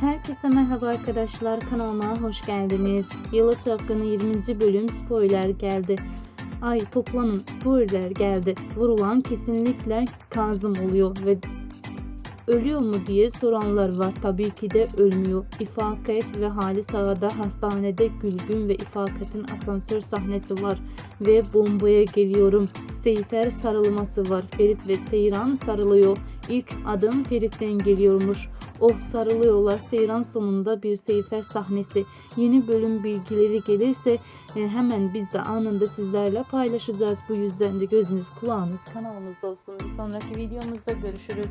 Herkese merhaba arkadaşlar kanalıma hoş geldiniz. Yalı Çapkını 20. bölüm spoiler geldi. Ay toplanın spoiler geldi. Vurulan kesinlikle Kazım oluyor ve ölüyor mu diye soranlar var. Tabii ki de ölmüyor. İfaket ve Halis Ağa'da hastanede Gülgün ve İfaket'in asansör sahnesi var. Ve bombaya geliyorum. Seyfer sarılması var. Ferit ve Seyran sarılıyor. İlk adım Ferit'ten geliyormuş. Oh sarılıyorlar. Seyran sonunda bir Seyfer sahnesi. Yeni bölüm bilgileri gelirse e, hemen biz de anında sizlerle paylaşacağız. Bu yüzden de gözünüz kulağınız kanalımızda olsun. Bir sonraki videomuzda görüşürüz.